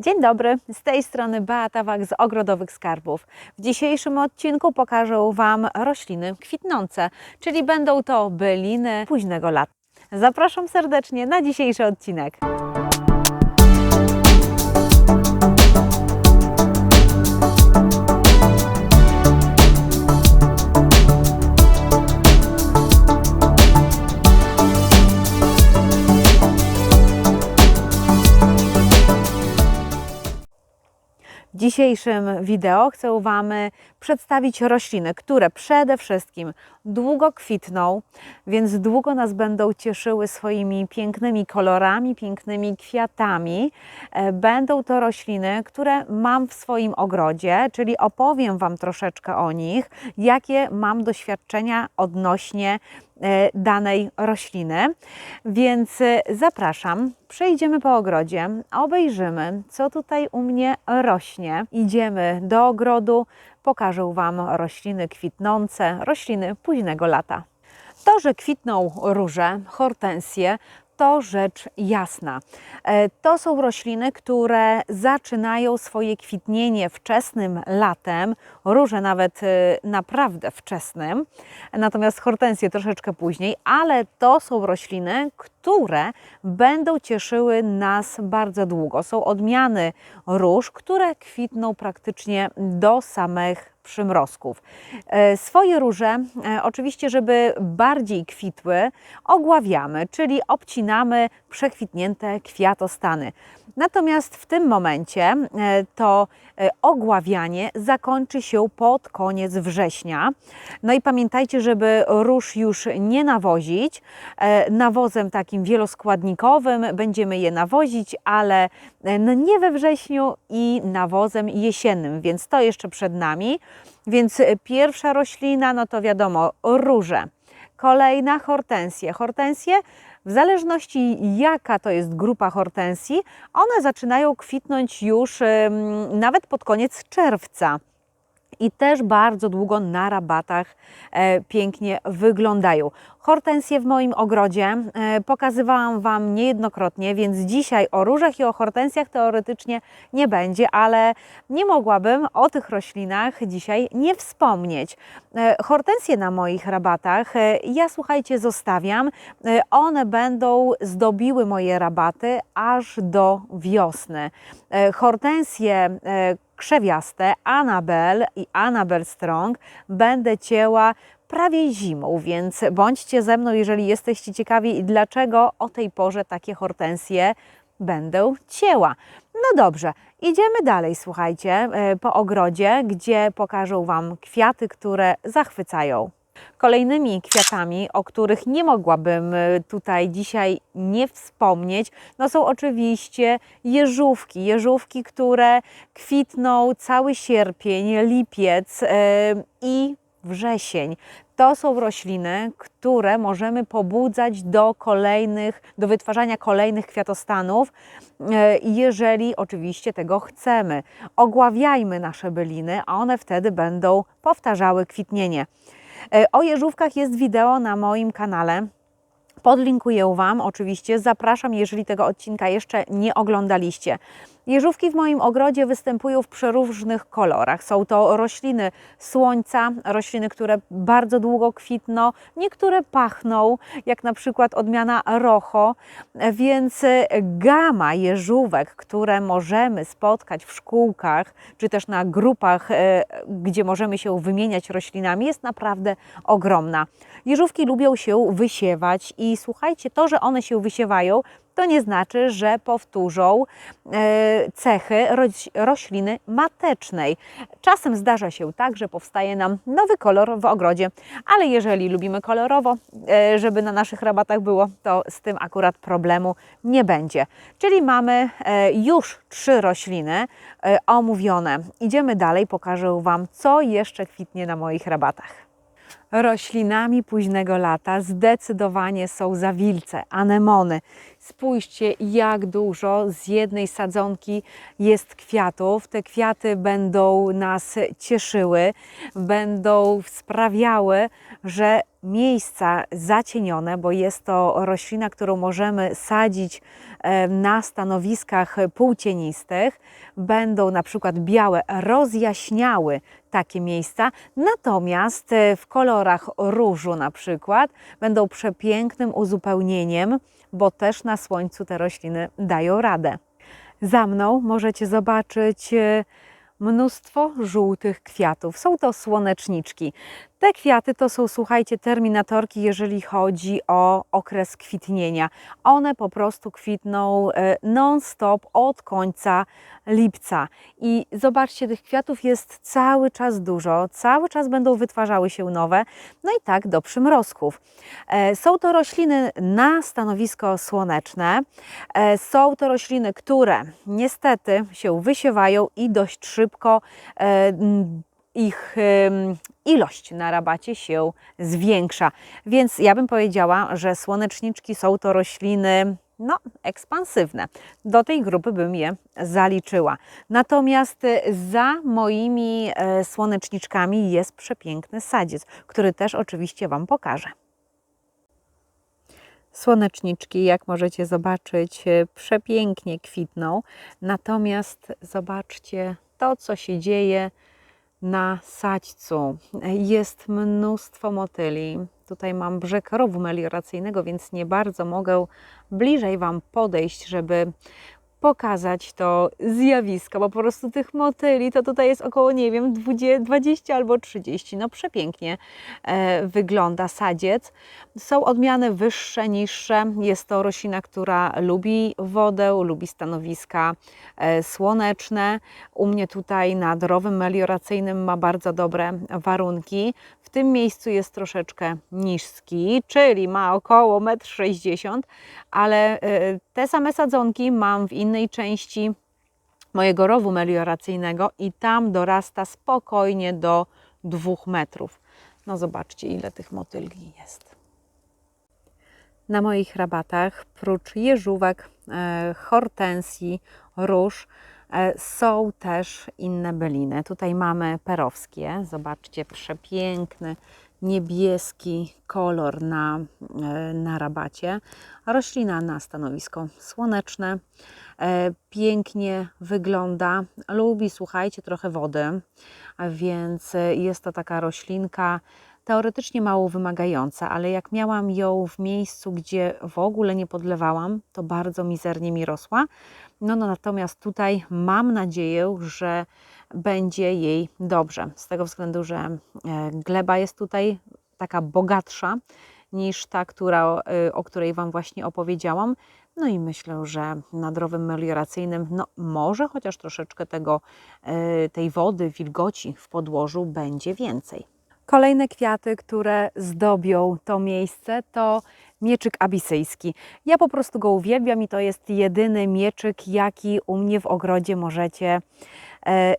Dzień dobry, z tej strony Beata Wach z Ogrodowych Skarbów. W dzisiejszym odcinku pokażę Wam rośliny kwitnące, czyli będą to byliny późnego lata. Zapraszam serdecznie na dzisiejszy odcinek. W dzisiejszym wideo chcę Wam przedstawić rośliny, które przede wszystkim długo kwitną, więc długo nas będą cieszyły swoimi pięknymi kolorami, pięknymi kwiatami. E, Będą to rośliny, które mam w swoim ogrodzie, czyli opowiem Wam troszeczkę o nich, jakie mam doświadczenia odnośnie danej rośliny. Więc e, zapraszam, przejdziemy po ogrodzie, obejrzymy, co tutaj u mnie rośnie. Idziemy do ogrodu, pokażę Wam rośliny kwitnące, rośliny późnego lata. To, że kwitną róże, hortensje, to rzecz jasna. E, To są rośliny, które zaczynają swoje kwitnienie wczesnym latem, róże nawet e, naprawdę wczesnym, natomiast hortensje troszeczkę później, ale to są rośliny, które będą cieszyły nas bardzo długo. Są odmiany róż, które kwitną praktycznie do samych przymrozków. E, Swoje róże, e, oczywiście, żeby bardziej kwitły, ogławiamy, czyli obcinamy przekwitnięte kwiatostany. Natomiast w tym momencie e, to e, ogławianie zakończy się pod koniec września. No i pamiętajcie, żeby róż już nie nawozić. E, Nawozem takim wieloskładnikowym będziemy je nawozić, ale nie we wrześniu i nawozem jesiennym, więc to jeszcze przed nami. Więc pierwsza roślina, no to wiadomo, róże. Kolejna hortensje. Hortensje, w zależności jaka to jest grupa hortensji, one zaczynają kwitnąć już nawet pod koniec czerwca. I też bardzo długo na rabatach e, pięknie wyglądają. Hortensje w moim ogrodzie e, pokazywałam Wam niejednokrotnie, więc dzisiaj o różach i o hortensjach teoretycznie nie będzie, ale nie mogłabym o tych roślinach dzisiaj nie wspomnieć. E, hortensje na moich rabatach ja słuchajcie zostawiam. One będą zdobiły moje rabaty aż do wiosny. Hortensje krzewiaste, Annabel i Annabel Strong będę cięła prawie zimą, więc bądźcie ze mną, jeżeli jesteście ciekawi, dlaczego o tej porze takie hortensje będę cięła. No dobrze, idziemy dalej, słuchajcie, e, po ogrodzie, gdzie pokażę Wam kwiaty, które zachwycają. Kolejnymi kwiatami, o których nie mogłabym e, tutaj dzisiaj nie wspomnieć, no są oczywiście jeżówki. Jeżówki, które kwitną cały sierpień, lipiec e, i wrzesień. To są rośliny, które możemy pobudzać do kolejnych, do wytwarzania kolejnych kwiatostanów, e, jeżeli oczywiście tego chcemy. Ogławiajmy nasze byliny, a one wtedy będą powtarzały kwitnienie. E, O jeżówkach jest wideo na moim kanale. Podlinkuję Wam oczywiście. Zapraszam, jeżeli tego odcinka jeszcze nie oglądaliście. Jeżówki w moim ogrodzie występują w przeróżnych kolorach. Są to rośliny słońca, rośliny, które bardzo długo kwitną, niektóre pachną, jak na przykład odmiana rocho, więc e, gama jeżówek, które możemy spotkać w szkółkach, czy też na grupach, e, gdzie możemy się wymieniać roślinami, jest naprawdę ogromna. Jeżówki lubią się wysiewać i słuchajcie, to, że one się wysiewają, to nie znaczy, że powtórzą e, cechy roś- rośliny matecznej. Czasem zdarza się tak, że powstaje nam nowy kolor w ogrodzie, ale jeżeli lubimy kolorowo, e, żeby na naszych rabatach było, to z tym akurat problemu nie będzie. Czyli mamy e, już trzy rośliny omówione. Idziemy dalej, pokażę Wam, co jeszcze kwitnie na moich rabatach. Roślinami późnego lata zdecydowanie są zawilce, anemony. Spójrzcie, jak dużo z jednej sadzonki jest kwiatów. Te kwiaty będą nas cieszyły, będą sprawiały, że miejsca zacienione, bo jest to roślina, którą możemy sadzić e, na stanowiskach półcienistych. Będą na przykład białe, rozjaśniały takie miejsca, natomiast e, w kolorach różu na przykład będą przepięknym uzupełnieniem, bo też na słońcu te rośliny dają radę. Za mną możecie zobaczyć e, mnóstwo żółtych kwiatów. Są to słoneczniczki. Te kwiaty to są, słuchajcie, terminatorki, jeżeli chodzi o okres kwitnienia. One po prostu kwitną e, non-stop od końca lipca. I zobaczcie, tych kwiatów jest cały czas dużo, cały czas będą wytwarzały się nowe, no i tak do przymrozków. E, Są to rośliny na stanowisko słoneczne. E, Są to rośliny, które niestety się wysiewają i dość szybko ich ilość na rabacie się zwiększa. Więc ja bym powiedziała, że słoneczniczki są to rośliny no, ekspansywne. Do tej grupy bym je zaliczyła. Natomiast za moimi e, słoneczniczkami jest przepiękny sadziec, który też oczywiście Wam pokażę. Słoneczniczki, jak możecie zobaczyć, e, przepięknie kwitną. Natomiast zobaczcie to, co się dzieje na sadźcu. Jest mnóstwo motyli. Tutaj mam brzeg rowu melioracyjnego, więc nie bardzo mogę bliżej Wam podejść, żeby pokazać to zjawisko, bo po prostu tych motyli to tutaj jest około, nie wiem, 20, 20 albo 30. No przepięknie e, wygląda sadziec. Są odmiany wyższe, niższe. Jest to roślina, która lubi wodę, lubi stanowiska e, słoneczne. U mnie tutaj nad rowem melioracyjnym ma bardzo dobre warunki. W tym miejscu jest troszeczkę niski, czyli ma około 1,60 m, ale e, te same sadzonki mam w innej części mojego rowu melioracyjnego i tam dorasta spokojnie do 2 metrów. No zobaczcie, ile tych motyli jest. Na moich rabatach, prócz jeżówek, e, hortensji, róż, e, są też inne byliny. Tutaj mamy perowskie. Zobaczcie, przepiękny, niebieski kolor na, e, na rabacie. Roślina na stanowisko słoneczne. E, Pięknie wygląda. Lubi, słuchajcie, trochę wody, więc e, jest to taka roślinka teoretycznie mało wymagająca, ale jak miałam ją w miejscu, gdzie w ogóle nie podlewałam, to bardzo mizernie mi rosła. No, no natomiast tutaj mam nadzieję, że będzie jej dobrze, z tego względu, że e, gleba jest tutaj taka bogatsza niż ta, która, e, o której Wam właśnie opowiedziałam. No i myślę, że na drowym melioracyjnym, no może chociaż troszeczkę tego, e, tej wody, wilgoci w podłożu będzie więcej. Kolejne kwiaty, które zdobią to miejsce, to mieczyk abisyjski. Ja po prostu go uwielbiam i to jest jedyny mieczyk, jaki u mnie w ogrodzie możecie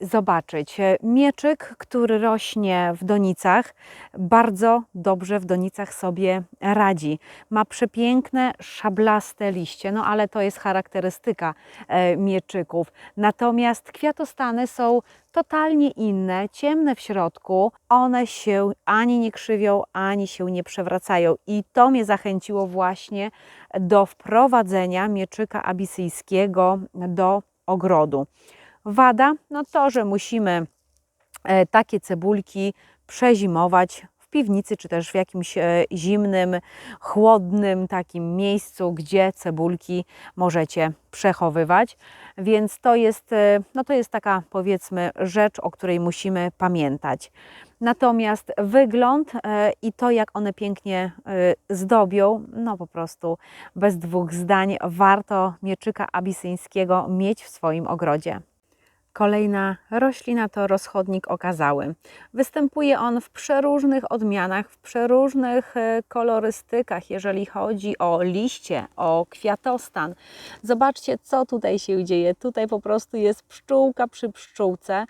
zobaczyć. E, Mieczyk, który rośnie w donicach, bardzo dobrze w donicach sobie radzi. Ma przepiękne, szablaste liście, no ale to jest charakterystyka e, mieczyków. Natomiast kwiatostany są totalnie inne, ciemne w środku. One się ani nie krzywią, ani się nie przewracają. I to mnie zachęciło właśnie do wprowadzenia mieczyka abisyjskiego do ogrodu. Wada, no to, że musimy e, takie cebulki przezimować w piwnicy, czy też w jakimś e, zimnym, chłodnym takim miejscu, gdzie cebulki możecie przechowywać. Więc to jest, e, no to jest taka powiedzmy rzecz, o której musimy pamiętać. Natomiast wygląd i to, jak one pięknie zdobią, no po prostu bez dwóch zdań warto mieczyka abisyńskiego mieć w swoim ogrodzie. Kolejna roślina to rozchodnik okazały. Występuje on w przeróżnych odmianach, w przeróżnych e, kolorystykach, jeżeli chodzi o liście, o kwiatostan. Zobaczcie, co tutaj się dzieje. Tutaj po prostu jest pszczółka przy pszczółce.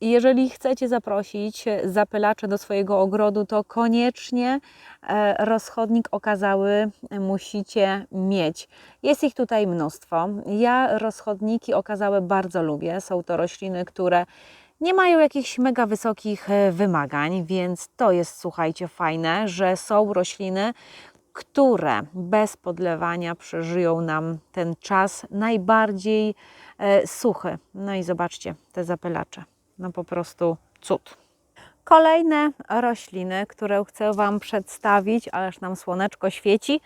Jeżeli chcecie zaprosić zapylacze do swojego ogrodu, to koniecznie e, rozchodnik okazały musicie mieć. Jest ich tutaj mnóstwo. Ja rozchodniki okazałe bardzo lubię. Są to rośliny, które Nie mają jakichś mega wysokich e, wymagań, więc to jest, słuchajcie, fajne, że są rośliny, które bez podlewania przeżyją nam ten czas najbardziej e, suchy. No i zobaczcie te zapylacze. No po prostu cud. Kolejne rośliny, które chcę Wam przedstawić, ależ nam słoneczko świeci,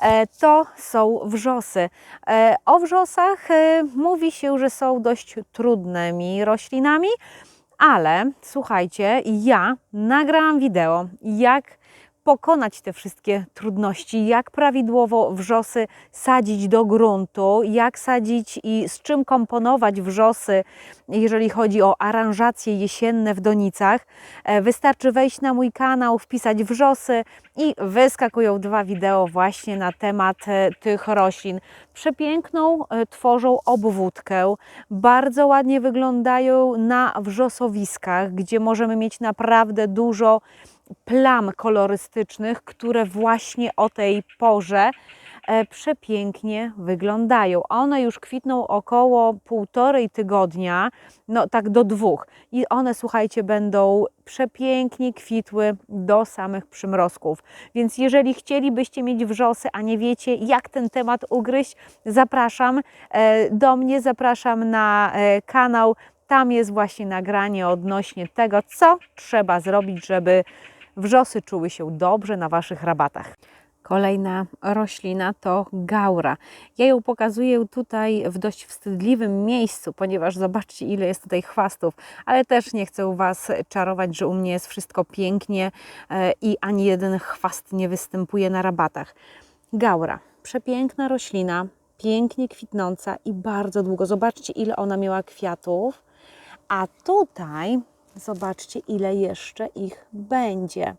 e, to są wrzosy. E, O wrzosach e, mówi się, że są dość trudnymi roślinami, ale słuchajcie, ja nagrałam wideo, jak pokonać te wszystkie trudności, jak prawidłowo wrzosy sadzić do gruntu, jak sadzić i z czym komponować wrzosy, jeżeli chodzi o aranżacje jesienne w donicach. E, Wystarczy wejść na mój kanał, wpisać wrzosy i wyskakują dwa wideo właśnie na temat e, tych roślin. Przepiękną e, tworzą obwódkę, bardzo ładnie wyglądają na wrzosowiskach, gdzie możemy mieć naprawdę dużo plam kolorystycznych, które właśnie o tej porze e, przepięknie wyglądają. One już kwitną około półtorej tygodnia, no tak do dwóch. I one, słuchajcie, będą przepięknie kwitły do samych przymrozków. Więc jeżeli chcielibyście mieć wrzosy, a nie wiecie, jak ten temat ugryźć, zapraszam e, do mnie, zapraszam na e, kanał. Tam jest właśnie nagranie odnośnie tego, co trzeba zrobić, żeby wrzosy czuły się dobrze na Waszych rabatach. Kolejna roślina to gaura. Ja ją pokazuję tutaj w dość wstydliwym miejscu, ponieważ zobaczcie, ile jest tutaj chwastów, ale też nie chcę Was czarować, że u mnie jest wszystko pięknie e, i ani jeden chwast nie występuje na rabatach. Gaura, przepiękna roślina, pięknie kwitnąca i bardzo długo. Zobaczcie, ile ona miała kwiatów, a tutaj zobaczcie, ile jeszcze ich będzie.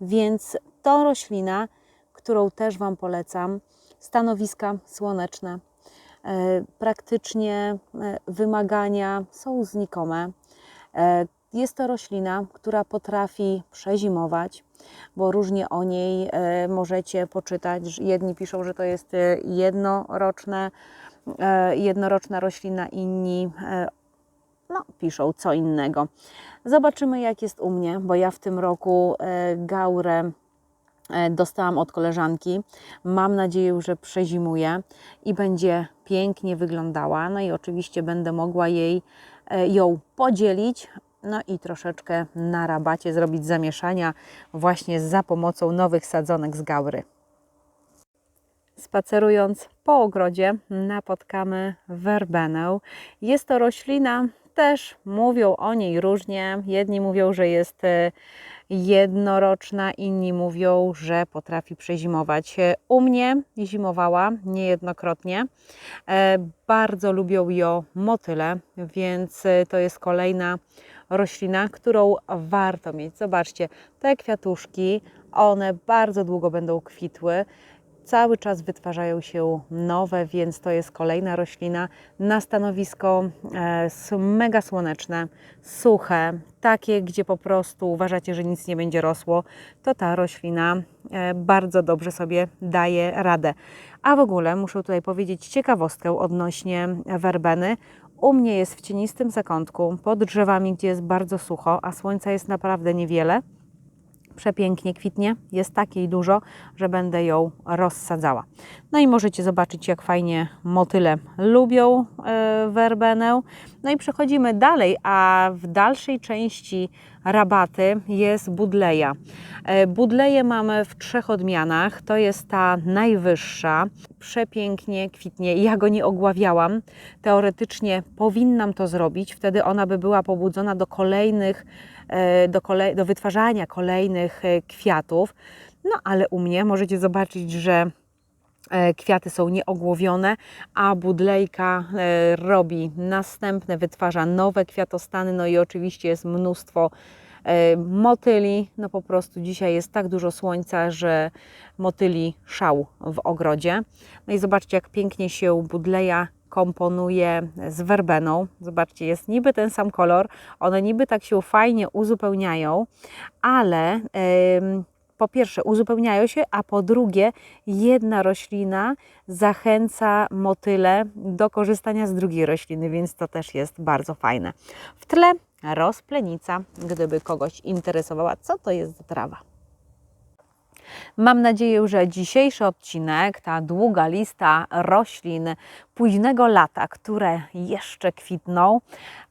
Więc to roślina, którą też Wam polecam. Stanowiska słoneczne. E, Praktycznie e, wymagania są znikome. E, Jest to roślina, która potrafi przezimować, bo różnie o niej możecie poczytać. Jedni piszą, że to jest jednoroczne, jednoroczna roślina, inni no, piszą co innego. Zobaczymy, jak jest u mnie, bo ja w tym roku e, gaurę e, dostałam od koleżanki. Mam nadzieję, że przezimuje i będzie pięknie wyglądała. No i oczywiście będę mogła jej e, ją podzielić. No i troszeczkę na rabacie zrobić zamieszania właśnie za pomocą nowych sadzonek z gaury. Spacerując po ogrodzie napotkamy werbenę. Jest to roślina, też mówią o niej różnie. Jedni mówią, że jest e, jednoroczna, inni mówią, że potrafi przezimować. E, U mnie zimowała niejednokrotnie. E, Bardzo lubią ją motyle, więc to jest kolejna roślina, którą warto mieć. Zobaczcie, te kwiatuszki, one bardzo długo będą kwitły cały czas wytwarzają się nowe, więc to jest kolejna roślina na stanowisko e, mega słoneczne, suche, takie, gdzie po prostu uważacie, że nic nie będzie rosło, to ta roślina e, bardzo dobrze sobie daje radę. A w ogóle muszę tutaj powiedzieć ciekawostkę odnośnie werbeny. U mnie jest w cienistym zakątku, pod drzewami, gdzie jest bardzo sucho, a słońca jest naprawdę niewiele przepięknie kwitnie, jest takiej dużo, że będę ją rozsadzała. No i możecie zobaczyć, jak fajnie motyle lubią e, werbenę. No i przechodzimy dalej, a w dalszej części rabaty jest budleja. E, Budleję mamy w trzech odmianach. To jest ta najwyższa. Przepięknie kwitnie. Ja go nie ogławiałam. Teoretycznie powinnam to zrobić. Wtedy ona by była pobudzona do kolejnych e, do, kolej, do wytwarzania kolejnych e, kwiatów. No ale u mnie możecie zobaczyć, że kwiaty są nieogłowione, a budlejka e, robi następne, wytwarza nowe kwiatostany, no i oczywiście jest mnóstwo e, motyli. No po prostu dzisiaj jest tak dużo słońca, że motyli szał w ogrodzie. No i zobaczcie, jak pięknie się budleja komponuje z werbeną. Zobaczcie, jest niby ten sam kolor, one niby tak się fajnie uzupełniają, ale em, po pierwsze uzupełniają się, a po drugie jedna roślina zachęca motyle do korzystania z drugiej rośliny, więc to też jest bardzo fajne. W tle rozplenica, gdyby kogoś interesowała, co to jest za trawa. Mam nadzieję, że dzisiejszy odcinek, ta długa lista roślin późnego lata, które jeszcze kwitną,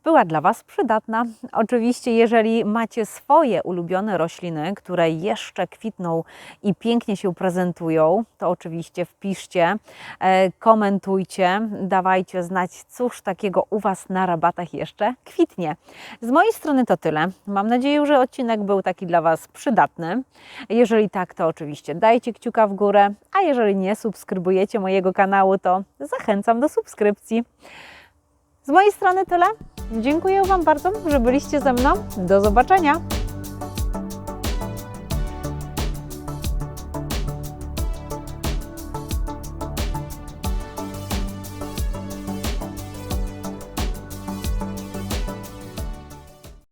była dla Was przydatna. Oczywiście, jeżeli macie swoje ulubione rośliny, które jeszcze kwitną i pięknie się prezentują, to oczywiście wpiszcie, e, komentujcie, dawajcie znać, cóż takiego u Was na rabatach jeszcze kwitnie. Z mojej strony to tyle. Mam nadzieję, że odcinek był taki dla Was przydatny. Jeżeli tak, to oczywiście dajcie kciuka w górę, a jeżeli nie subskrybujecie mojego kanału, to zachęcam do subskrypcji. Z mojej strony tyle. Dziękuję Wam bardzo, że byliście ze mną. Do zobaczenia.